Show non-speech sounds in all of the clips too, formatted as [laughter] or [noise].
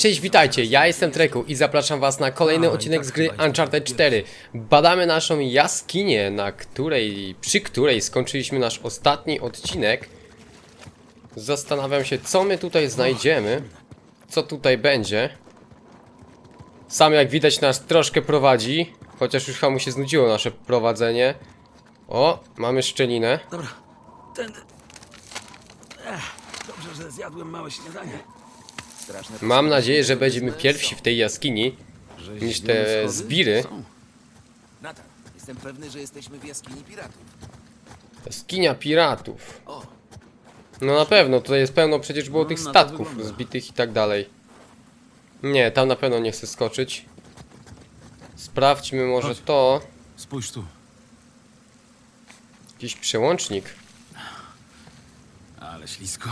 Cześć, witajcie, ja jestem Treku i zapraszam was na kolejny odcinek z gry Uncharted 4. Badamy naszą jaskinię, na której, przy której skończyliśmy nasz ostatni odcinek. Zastanawiam się, co my tutaj znajdziemy, co tutaj będzie. Sam jak widać nas troszkę prowadzi, chociaż już chyba mu się znudziło nasze prowadzenie. O, mamy szczelinę. Dobra, tędy. Ech, dobrze, że zjadłem małe śniadanie. Mam nadzieję, że będziemy pierwsi w tej jaskini, niż te zbiry. Natan, jestem pewny, że jesteśmy w jaskini piratów. Jaskinia piratów. No na pewno, tutaj jest pełno przecież było No, tych statków zbitych i tak dalej. Nie, tam na pewno nie chcę skoczyć. Sprawdźmy może to. Spójrz tu. Jakiś przełącznik. Ale ślisko.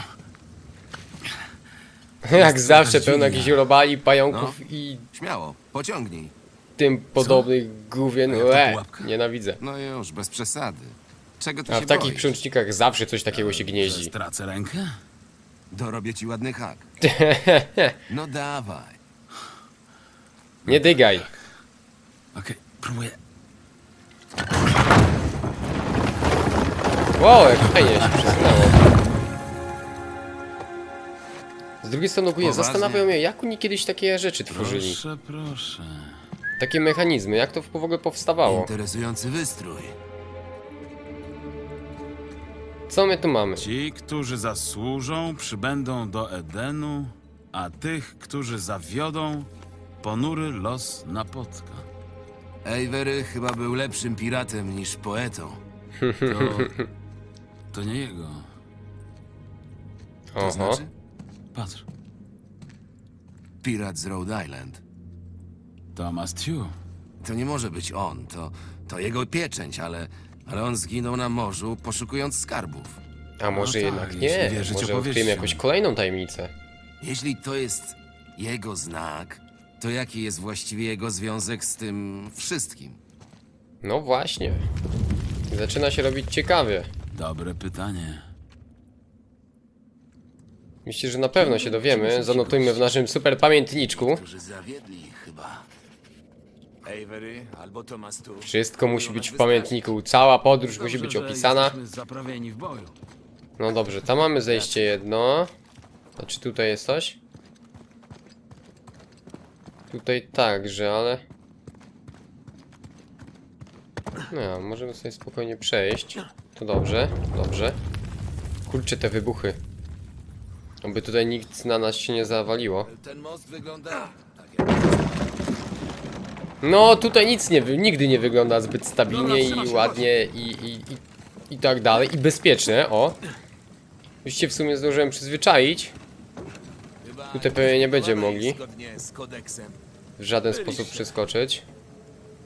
Jak zawsze pełno jakichś robali, pająków No. i śmiało, pociągnij. tym podobnych główien. jak to Łe, pułapka? nienawidzę. No już, bez przesady. Czego ty A się w takich boisz? przełącznikach zawsze coś takiego się Że gnieździ. stracę rękę? Dorobię ci ładny hak. [laughs] No dawaj. Nie dygaj. Okej, próbuję. Wow, jak fajnie się przesunęło. Z drugiej strony ogólnie Poważnie? zastanawiam mnie, jak oni kiedyś takie rzeczy tworzyli. Proszę, proszę. Takie mechanizmy, jak to w ogóle powstawało? Interesujący wystrój. Co my tu mamy? Ci, którzy zasłużą, przybędą do Edenu, a tych, którzy zawiodą, ponury los napotka. Avery chyba był lepszym piratem niż poetą. To, to nie jego. To Oho. znaczy? Patrz, Pirat z Rhode Island. Thomas Tew. To nie może być on, to, to jego pieczęć, ale, ale on zginął na morzu, poszukując skarbów. A może tak, jednak jeśli nie? wierzyć Może odkryjemy opowieściom. jakąś kolejną tajemnicę. Jeśli to jest jego znak, to jaki jest właściwie jego związek z tym wszystkim? No właśnie. Zaczyna się robić ciekawie. Dobre pytanie. Myślę, że na pewno się dowiemy. Zanotujmy w naszym super pamiętniczku. Którzy zawiedli ich chyba. Avery albo Thomas tu. Wszystko musi być w pamiętniku. Cała podróż musi być opisana. jesteśmy zaprawieni w boju. No dobrze, tam mamy zejście jedno. A czy tutaj jest coś? Tutaj także, ale... No, możemy sobie spokojnie przejść. To dobrze, dobrze. Kurczę, te wybuchy. Oby tutaj nikt na nas się nie zawaliło. Ten most wygląda... No, tutaj nic nie, wy- nigdy nie wygląda zbyt stabilnie i ładnie i, i, i, i tak dalej. I bezpieczne, o. Już się w sumie zdążyłem przyzwyczaić. Tutaj pewnie nie będziemy mogli Zgodnie z kodeksem. w żaden sposób przeskoczyć.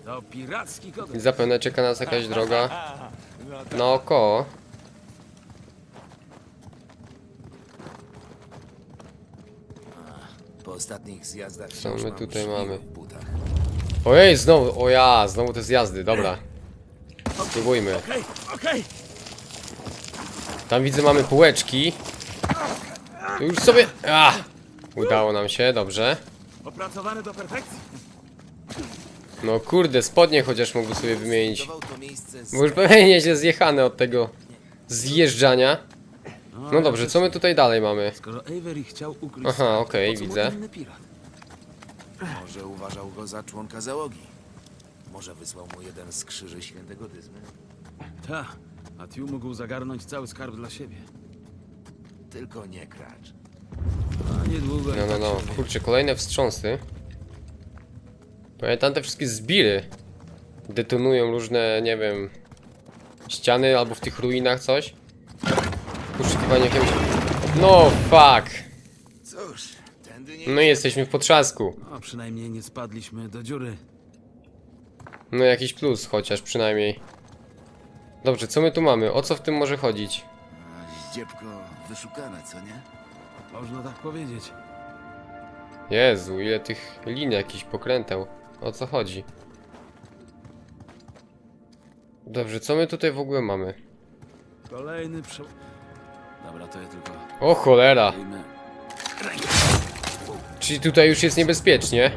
To piracki I kodeks. zapewne czeka nas jakaś droga No [laughs] tak. naokoło. Po ostatnich zjazdach Co wciąż my mam tutaj mamy? w butach. Ojej, znowu, o ja, znowu te zjazdy, dobra. Spróbujmy. Okej, okej. Tam widzę mamy półeczki. To już sobie... A! Udało nam się, dobrze. Opracowany do perfekcji. No kurde, spodnie chociaż mógł sobie wymienić. Zbudował to miejsce z... Bo już pewnie nieźle zjechane od tego zjeżdżania. No dobrze, co my tutaj dalej mamy? Skoro Avery chciał ukryć Aha, skarb, okej, po co mu widzę. inny pirat? Może uważał go za członka załogi. Może wysłał mu jeden z krzyży świętego Dyzmy. Ta, a Tew mógł zagarnąć cały skarb dla siebie. Tylko nie kracz. A niedługo... No, no, no, kurczę, kolejne wstrząsy. Pamiętam te wszystkie zbiry. Detonują różne, nie wiem, ściany albo w tych ruinach coś. Poszukiwanie jakiegoś... No, fuck! Cóż, tędy nie... No i jesteśmy w potrzasku. A przynajmniej nie spadliśmy do dziury. No jakiś plus chociaż przynajmniej. Dobrze, co my tu mamy? O co w tym może chodzić? A, wyszukane, co nie? Można tak powiedzieć. Jezu, ile tych lin jakiś pokrętał. O co chodzi? Dobrze, co my tutaj w ogóle mamy? Kolejny prze... Dobra, to ja tylko... O cholera! Czyli tutaj już jest niebezpiecznie.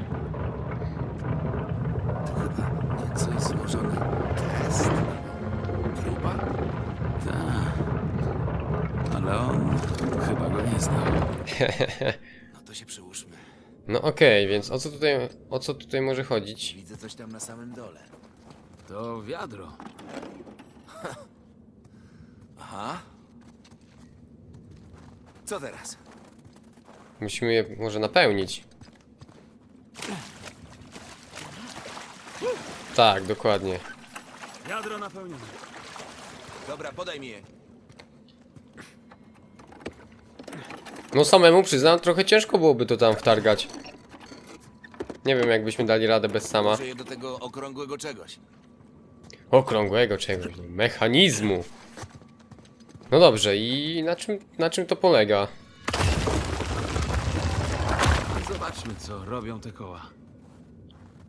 Nieco złożony test. Próba? Tak. Ale on chyba go nie znał. [laughs] No to się przyłóżmy. No okej, więc o co tutaj, o co tutaj może chodzić? Widzę coś tam na samym dole. To wiadro. [laughs] Aha. Co teraz? Musimy je może napełnić. Tak, dokładnie. Wiadro napełnione. Dobra, podaj mi je. No samemu przyznam, trochę ciężko byłoby to tam wtargać. Nie wiem, jakbyśmy dali radę bez sama. Użyję do tego okrągłego czegoś. Okrągłego czegoś, no, mechanizmu. No dobrze, i na czym, na czym to polega? Zobaczmy, co robią te koła.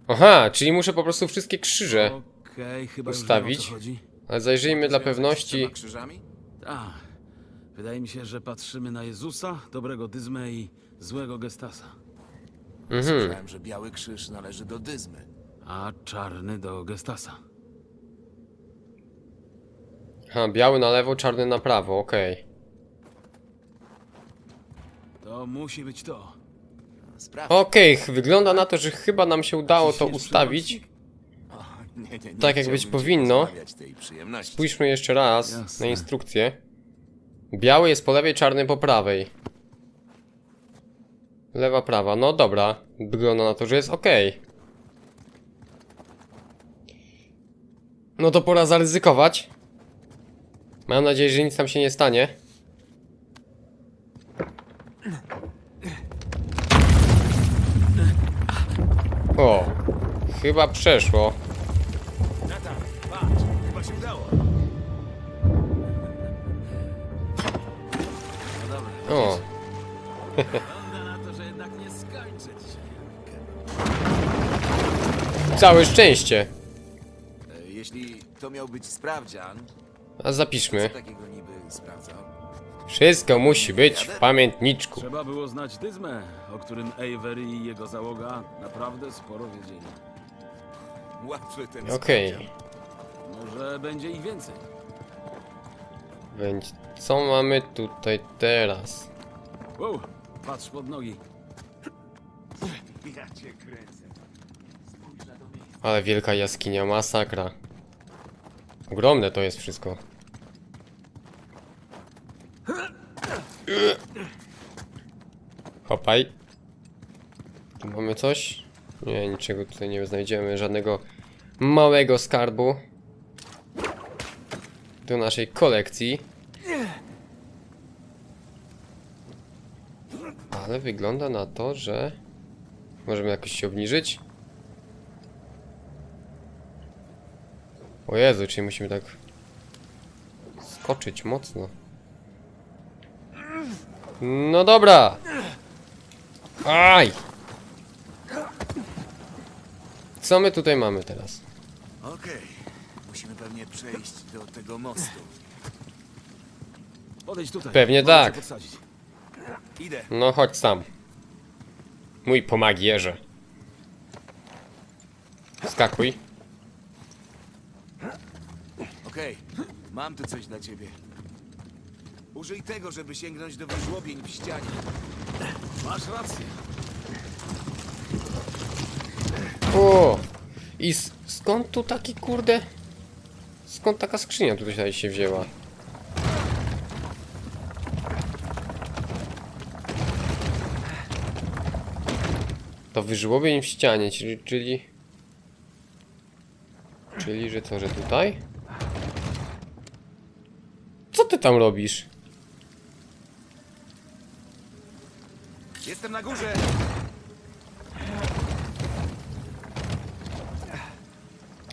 Aha, czyli muszę po prostu wszystkie krzyże. Okej, chyba Ustawić? już wiem, o co chodzi. Ale zajrzyjmy dla pewności. krzyżami? Tak. Wydaje mi się, że patrzymy na Jezusa, dobrego Dyzmę i złego Gestasa. Mhm. Słyszałem, że biały krzyż należy do dyzmy. A czarny do Gestasa. Ha, biały na lewo, czarny na prawo, okej. To musi być to. Sprawdź. Okej, ch- wygląda na to, że chyba nam się udało to Ciśniesz ustawić. przewodnik? O, nie, nie, nie Tak jak być chciałbym powinno. pozbawiać tej przyjemności. Spójrzmy jeszcze raz Jasne. na instrukcję. Biały jest po lewej, czarny po prawej. Lewa, prawa. No dobra. Wygląda na to, że jest ok. No to pora zaryzykować. Mam nadzieję, że nic nam się nie stanie. O, chyba przeszło. O, [laughs] całe szczęście. Jeśli to miał być sprawdzian, A zapiszmy. takiego niby sprawdzał? Wszystko musi być w pamiętniczku. Trzeba było znać Dyzmę, o którym Avery i jego załoga naprawdę sporo wiedzieli. Łatwy ten Okej. sprawdzian. Może będzie ich więcej. Więc co mamy tutaj teraz? Wow, patrz pod nogi. Ja cię kręcę. Ale wielka jaskinia, masakra. Ogromne to jest wszystko. Hopaj. Tu mamy coś? Nie, niczego tutaj nie znajdziemy, żadnego małego skarbu. Do naszej kolekcji. Ale wygląda na to, że możemy jakoś się obniżyć. O Jezu, czyli musimy tak skoczyć mocno. No dobra. Aj! Co my tutaj mamy teraz? Okej, musimy pewnie przejść do tego mostu. Podejdź tutaj. Pewnie Mogę cię tak. podsadzić. Idę. No chodź sam. Mój pomagierze. Skakuj. Okej, mam tu coś dla ciebie. Użyj tego, żeby sięgnąć do wyżłobień w ścianie. Masz rację. O! I skąd tu taki kurde? Skąd taka skrzynia tutaj się wzięła? To wyżłobień w ścianie, czyli, czyli... Czyli, że co, że tutaj? Co ty tam robisz? Jestem na górze!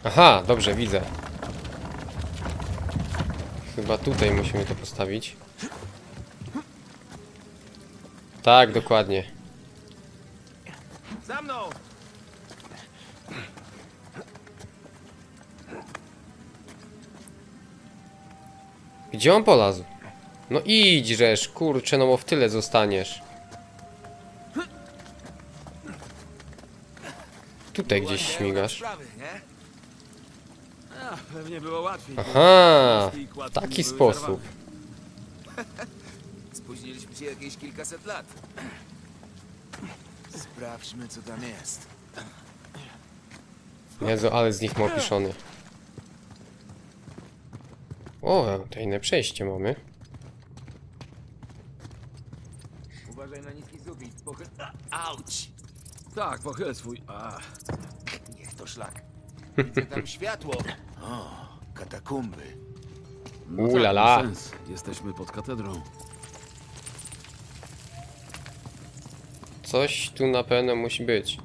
Aha, dobrze, widzę. Chyba tutaj musimy to postawić. Tak, dokładnie. Za mną! Gdzie on polazł? No idź, żeż, kurczę, no bo w tyle zostaniesz. tutaj gdzieś śmigasz. Aha, w taki sposób. [laughs] Spóźniliśmy się jakieś kilkaset lat. Sprawdźmy, co tam jest. Jezu, ale z nich ma opiszony. O, tajne przejście mamy. Uważaj na niski sufit. Pochyl... A, Auć! Tak, pochylę swój. A, Niech to szlak. Widzę tam [laughs] światło. O, katakumby. no U tak, la. ma sens. Jesteśmy pod katedrą. Coś tu na pewno musi być.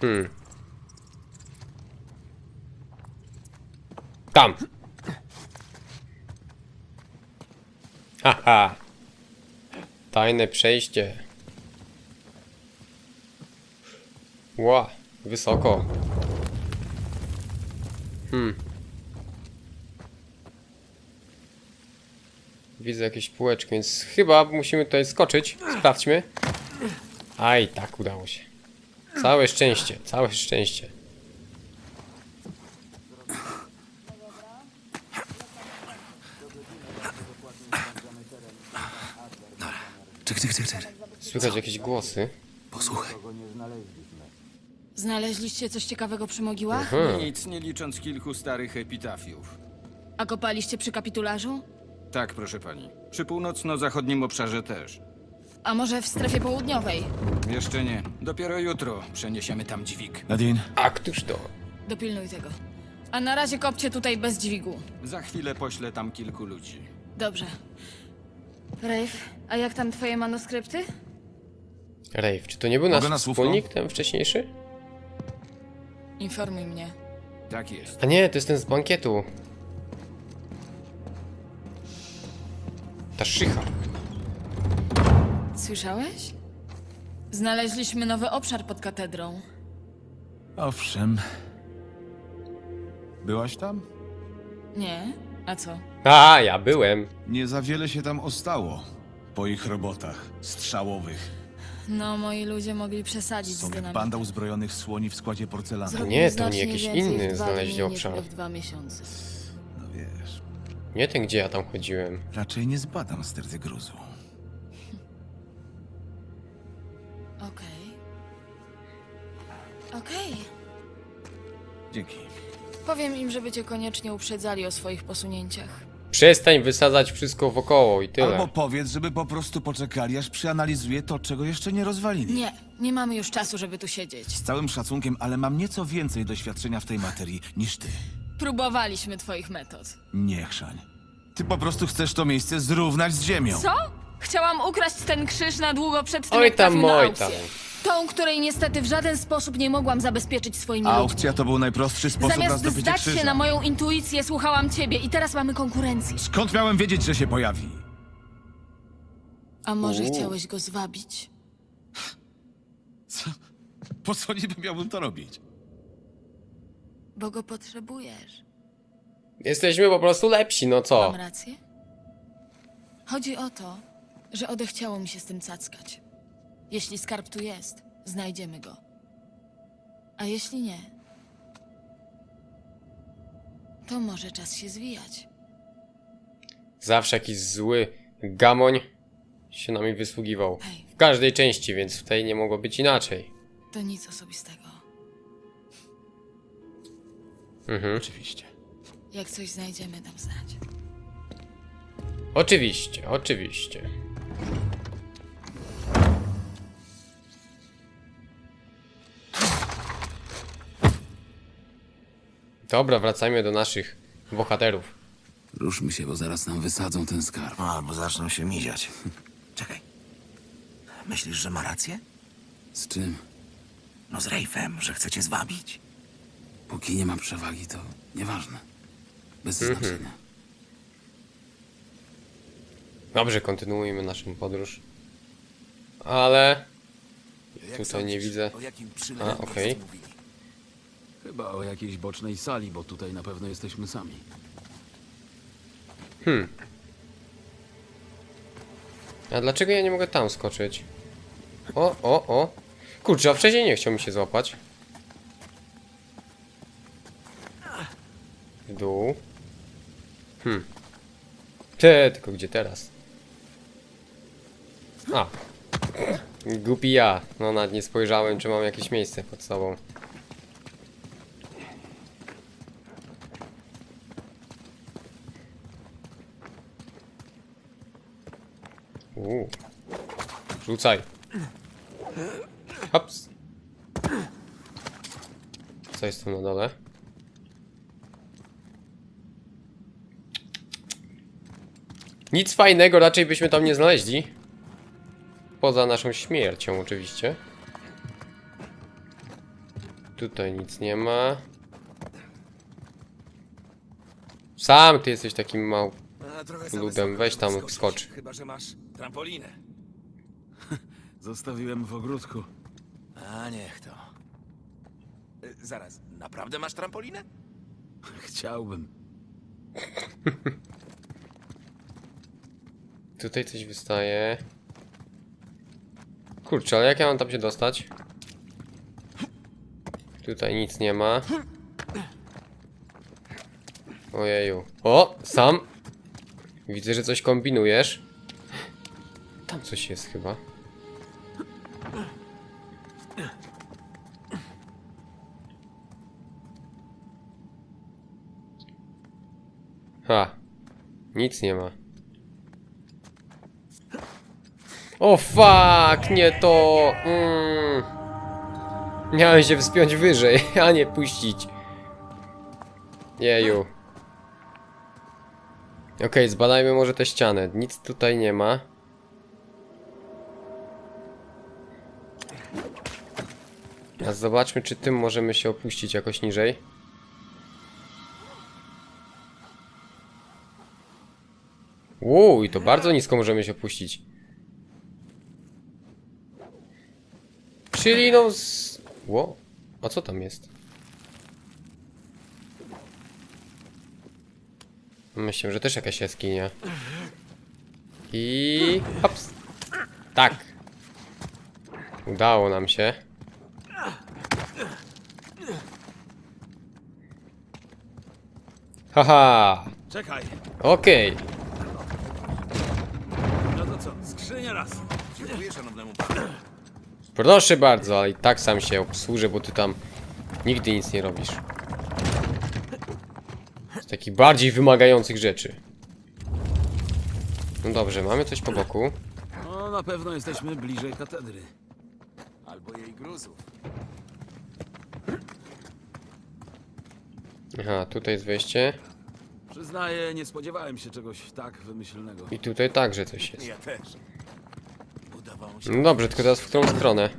Hmm. Tam. Haha. Tajne przejście. Ła, wysoko. Hmm. Widzę jakieś półeczki, więc chyba musimy tutaj skoczyć. Sprawdźmy. Aj, tak udało się. Całe szczęście, całe szczęście. Czyk. Słychać jakieś głosy. Posłuchaj. Znaleźliście coś ciekawego przy mogiłach? Nic, nie licząc kilku starych epitafiów. A kopaliście przy kapitularzu? Tak, proszę pani. Przy północno-zachodnim obszarze też. A może w strefie południowej? Jeszcze nie. Dopiero jutro przeniesiemy tam dźwig. Nadine, A któż to? Dopilnuj tego. A na razie kopcie tutaj bez dźwigu. Za chwilę poślę tam kilku ludzi. Dobrze. Rafe, a jak tam twoje manuskrypty? Rave, czy to nie był Mogę nasz na słówko? wspólnik, ten wcześniejszy? Informuj mnie. Tak jest. A nie, to jest ten z bankietu. Ta szycha. Słyszałeś? Znaleźliśmy nowy obszar pod katedrą. Owszem. Byłaś tam? Nie? A co? A, ja byłem. Nie za wiele się tam ostało. Po ich robotach strzałowych. No, moi ludzie mogli przesadzić z Są jak dynamitem. banda uzbrojonych słoni w składzie porcelany. Zrobili Nie, to znacznie nie jakiś więcej inny dwa znaleźli dni niż obszar. my w dwa miesiące. No wiesz, Nie ten, gdzie ja tam chodziłem. raczej nie zbadam sterty gruzu. Okej. Okej. Dzięki. Powiem im, żeby cię koniecznie uprzedzali o swoich posunięciach. Przestań wysadzać wszystko wokoło i tyle. Albo powiedz, żeby po prostu poczekali, aż przeanalizuję to, czego jeszcze nie rozwalili. Nie, nie mamy już czasu, żeby tu siedzieć. Z całym szacunkiem, ale mam nieco więcej doświadczenia w tej materii niż ty. Próbowaliśmy twoich metod. Nie chrzań. Ty po prostu chcesz to miejsce zrównać z ziemią. Co? Chciałam ukraść ten krzyż na długo przed tym, Oj jak tam, trafił na oj aukcję. Tą, której niestety w żaden sposób nie mogłam zabezpieczyć swoimi ludźmi. Aukcja to był najprostszy sposób na Zamiast zdobycie zdać krzyża. się na moją intuicję, słuchałam ciebie i teraz mamy konkurencję. Skąd miałem wiedzieć, że się pojawi? A może Uuu. chciałeś go zwabić? Co? Po co niby miałbym to robić? Bo go potrzebujesz. Jesteśmy po prostu lepsi, no co? Mam rację? Chodzi o to, że odechciało mi się z tym cackać. Jeśli skarb tu jest, znajdziemy go. A jeśli nie, to może czas się zwijać. Zawsze jakiś zły gamoń się nami wysługiwał. Hej. W każdej części, więc w tej nie mogło być inaczej. To nic osobistego. Mhm. Oczywiście. Jak coś znajdziemy, dam znać. Oczywiście, oczywiście. Dobra, wracajmy do naszych bohaterów. Ruszmy się, bo zaraz nam wysadzą ten skarb. No, albo zaczną się miziać. [laughs] Czekaj. Myślisz, że ma rację? Z czym? No z Rafem, że chce cię zwabić. Póki nie ma przewagi, to nieważne. Bez znaczenia. Dobrze, kontynuujmy naszą podróż. Ale Tutaj nie sądzisz, widzę. O jakim przylęgu A, okej. mówili? Chyba o jakiejś bocznej sali, bo tutaj na pewno jesteśmy sami. a dlaczego ja nie mogę tam skoczyć? O, o, o. Kurczę, a wcześniej nie chciał mi się złapać. W dół. Hmm. Te, tylko gdzie teraz? A. Głupi ja. No nawet nie spojrzałem, czy mam jakieś miejsce pod sobą. Uuu. Rzucaj. Hops. Co jest tu na dole? Nic fajnego raczej byśmy tam nie znaleźli. Poza naszą śmiercią oczywiście. Tutaj nic nie ma. Sam ty jesteś takim mał... Ludem, weź tam wskocz. Chyba, że masz trampolinę. [laughs] Zostawiłem w ogródku. A niech to. Y, Zaraz, naprawdę masz trampolinę? [laughs] Chciałbym. [laughs] Tutaj coś wystaje. Kurczę, ale jak ja mam tam się dostać? Tutaj nic nie ma. Ojeju. O, sam. Widzę, że coś kombinujesz. Tam coś jest chyba. Ha. Nic nie ma. O fuck, nie to. Mm. Miałem się wspiąć wyżej, [laughs] a nie puścić. Jeju. Okej, zbadajmy może tę ścianę. Nic tutaj nie ma. A zobaczmy, czy tym możemy się opuścić jakoś niżej. Uuu, i to bardzo nisko możemy się opuścić. Czyli no z... Ło? A co tam jest? Myślę, że też jakaś jaskinia. I... Hops. Tak. Udało nam się. Haha. Czekaj! Okej. No to co? Skrzynia raz! Dziękuję szanownemu panu. Proszę bardzo, ale i tak sam się obsłużę, bo ty tam nigdy nic nie robisz. Z takich bardziej wymagających rzeczy. No dobrze, mamy coś po boku. No, na pewno jesteśmy bliżej katedry. Albo jej gruzów. Aha, tutaj jest wejście. Przyznaję, nie spodziewałem się czegoś tak wymyślnego. I tutaj także coś jest. Ja też. Udawało się. No dobrze, tylko teraz w którą stronę?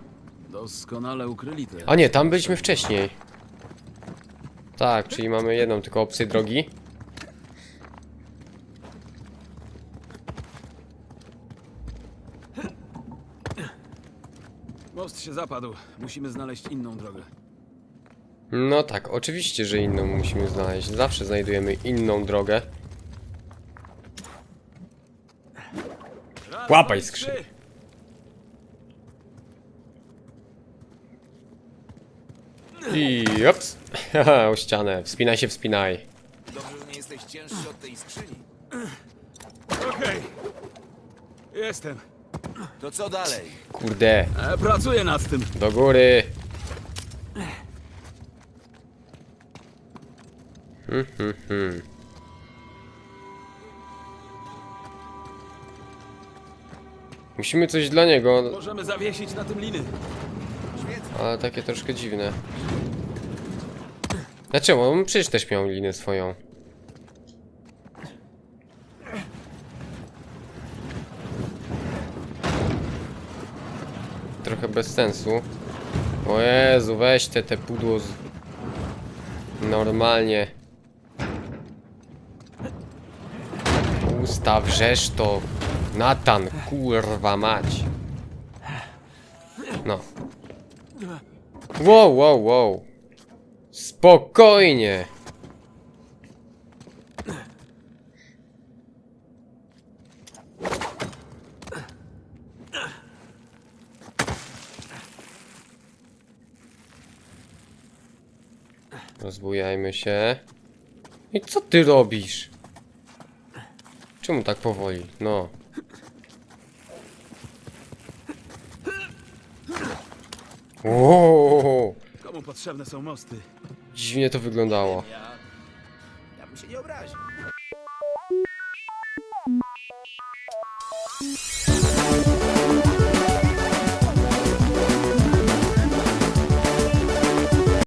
Doskonale ukryli te. A nie, tam byliśmy wcześniej. Tak, czyli mamy jedną tylko opcję drogi. Most się zapadł. Musimy znaleźć inną drogę. No tak, oczywiście, że inną musimy znaleźć. Zawsze znajdujemy inną drogę. Łapaj skrzynię. I ops. Haha, o ścianę. Wspinaj się, wspinaj. Dobrze, że nie jesteś cięższy od tej skrzyni. Okej. Jestem. To co dalej? Kurde, E, pracuję nad tym. do góry. Hmm, hmm, hmm. Musimy coś dla niego, Możemy zawiesić na tym liny. ale takie troszkę dziwne. Dlaczego? On przecież też miał linę swoją. Trochę bez sensu. O Jezu, weź te, te pudło z... Normalnie. Staw rzesz to... Natan, kurwa mać. No. Wow, wow, wow. Spokojnie. Rozbujajmy się. I co ty robisz? Czemu tak powoli? No. Wow, Komu potrzebne są mosty? dziwnie to wyglądało. Ja bym się nie obraził.